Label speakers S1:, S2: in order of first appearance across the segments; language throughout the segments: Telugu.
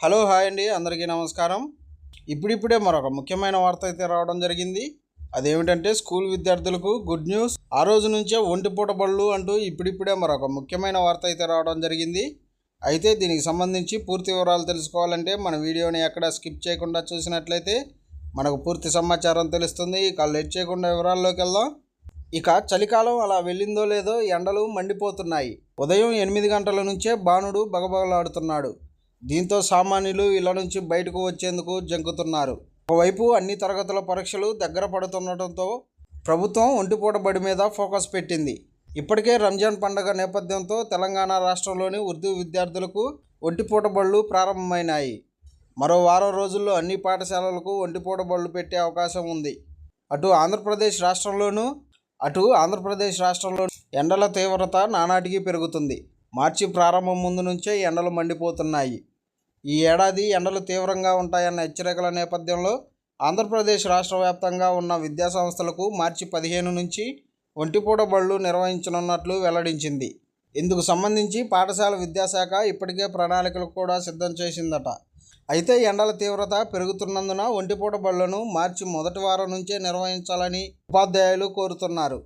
S1: హలో హాయ్ అండి. అందరికీ నమస్కారం. ఇప్పుడిప్పుడే మరొక ముఖ్యమైన వార్త అయితే రావడం జరిగింది. అదేమిటంటే స్కూల్ విద్యార్థులకు గుడ్ న్యూస్. ఆ రోజు నుంచే ఒంటిపూట బళ్ళు అంటూ ఇప్పుడిప్పుడే మరొక ముఖ్యమైన వార్త అయితే రావడం జరిగింది. అయితే దీనికి సంబంధించి పూర్తి వివరాలు తెలుసుకోవాలంటే మన వీడియోని ఎక్కడ స్కిప్ చేయకుండా చూసినట్లయితే మనకు పూర్తి సమాచారం తెలుస్తుంది. ఇక లేట్ చేయకుండా వివరాల్లోకి వెళ్దాం. ఇక చలికాలం అలా వెళ్ళిందో లేదో ఎండలు మండిపోతున్నాయి. ఉదయం ఎనిమిది గంటల నుంచే బాణుడు బగబగలాడుతున్నాడు. దీంతో సామాన్యులు ఇళ్ళ నుంచి బయటకు వచ్చేందుకు జంకుతున్నారు. ఒకవైపు అన్ని తరగతుల పరీక్షలు దగ్గర పడుతుండటంతో ప్రభుత్వం ఒంటిపూట బడి మీద ఫోకస్ పెట్టింది. ఇప్పటికే రంజాన్ పండుగ నేపథ్యంతో తెలంగాణ రాష్ట్రంలోని ఉర్దూ విద్యార్థులకు ఒంటిపూట బళ్ళు ప్రారంభమైనాయి. మరో వారం రోజుల్లో అన్ని పాఠశాలలకు ఒంటిపూట బళ్ళు పెట్టే అవకాశం ఉంది. అటు ఆంధ్రప్రదేశ్ రాష్ట్రంలోనూ అటు ఆంధ్రప్రదేశ్ రాష్ట్రంలో ఎండల తీవ్రత నానాటికి పెరుగుతుంది. మార్చి ప్రారంభం ముందు నుంచే ఎండలు మండిపోతున్నాయి. ఈ ఏడాది ఎండలు తీవ్రంగా ఉంటాయన్న హెచ్చరికల నేపథ్యంలో ఆంధ్రప్రదేశ్ రాష్ట్ర వ్యాప్తంగా ఉన్న విద్యాసంస్థలకు మార్చి పదిహేను నుంచి ఒంటిపూట బళ్ళు నిర్వహించనున్నట్లు వెల్లడించింది. ఇందుకు సంబంధించి పాఠశాల విద్యాశాఖ ఇప్పటికే ప్రణాళికలు కూడా సిద్ధం చేసిందట. అయితే ఎండల తీవ్రత పెరుగుతున్నందున ఒంటిపూట బళ్ళను మార్చి మొదటి వారం నుంచే నిర్వహించాలని ఉపాధ్యాయులు కోరుతున్నారు.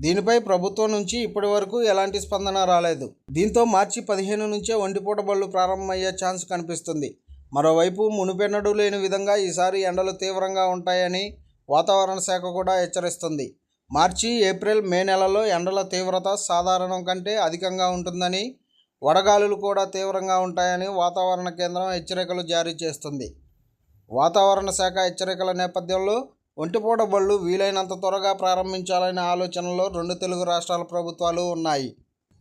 S1: దీనిపై ప్రభుత్వం నుంచి ఇప్పటి వరకు ఎలాంటి స్పందన రాలేదు. దీంతో మార్చి పదిహేను నుంచే ఒంటిపూట బళ్ళు ప్రారంభమయ్యే ఛాన్స్ కనిపిస్తుంది. మరోవైపు మునుపెన్నడూ లేని విధంగా ఈసారి ఎండలు తీవ్రంగా ఉంటాయని వాతావరణ శాఖ కూడా హెచ్చరిస్తుంది. మార్చి ఏప్రిల్ మే నెలలో ఎండల తీవ్రత సాధారణం కంటే అధికంగా ఉంటుందని వడగాలులు కూడా తీవ్రంగా ఉంటాయని వాతావరణ కేంద్రం హెచ్చరికలు జారీ చేస్తుంది. వాతావరణ శాఖ హెచ్చరికల నేపథ్యంలో ఒంటిపూట బళ్ళు వీలైనంత త్వరగా ప్రారంభించాలనే ఆలోచనలో రెండు తెలుగు రాష్ట్రాల ప్రభుత్వాలు ఉన్నాయి.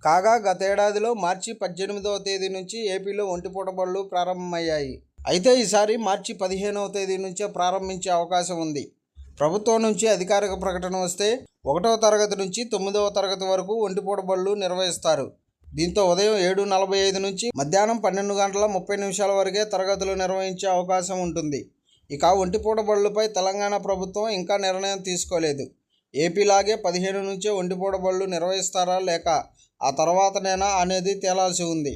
S1: కాగా గతేడాదిలో మార్చి పద్దెనిమిదవ తేదీ నుంచి ఏపీలో ఒంటిపూట బళ్ళు ప్రారంభమయ్యాయి. అయితే ఈసారి మార్చి పదిహేనవ తేదీ నుంచే ప్రారంభించే అవకాశం ఉంది. ప్రభుత్వం నుంచి అధికారిక ప్రకటన వస్తే ఒకటవ తరగతి నుంచి తొమ్మిదవ తరగతి వరకు ఒంటిపూట బళ్ళు నిర్వహిస్తారు. దీంతో ఉదయం ఏడు నలభై ఐదు నుంచి మధ్యాహ్నం పన్నెండు గంటల ముప్పై నిమిషాల వరకే తరగతులు నిర్వహించే అవకాశం ఉంటుంది. ఇక ఒంటిపూట బళ్ళుపై తెలంగాణ ప్రభుత్వం ఇంకా నిర్ణయం తీసుకోలేదు. ఏపీలాగే పదిహేను నుంచే ఒంటిపూట బళ్ళు నిర్వహిస్తారా లేక ఆ తర్వాతనేనా అనేది తేలాల్సి ఉంది.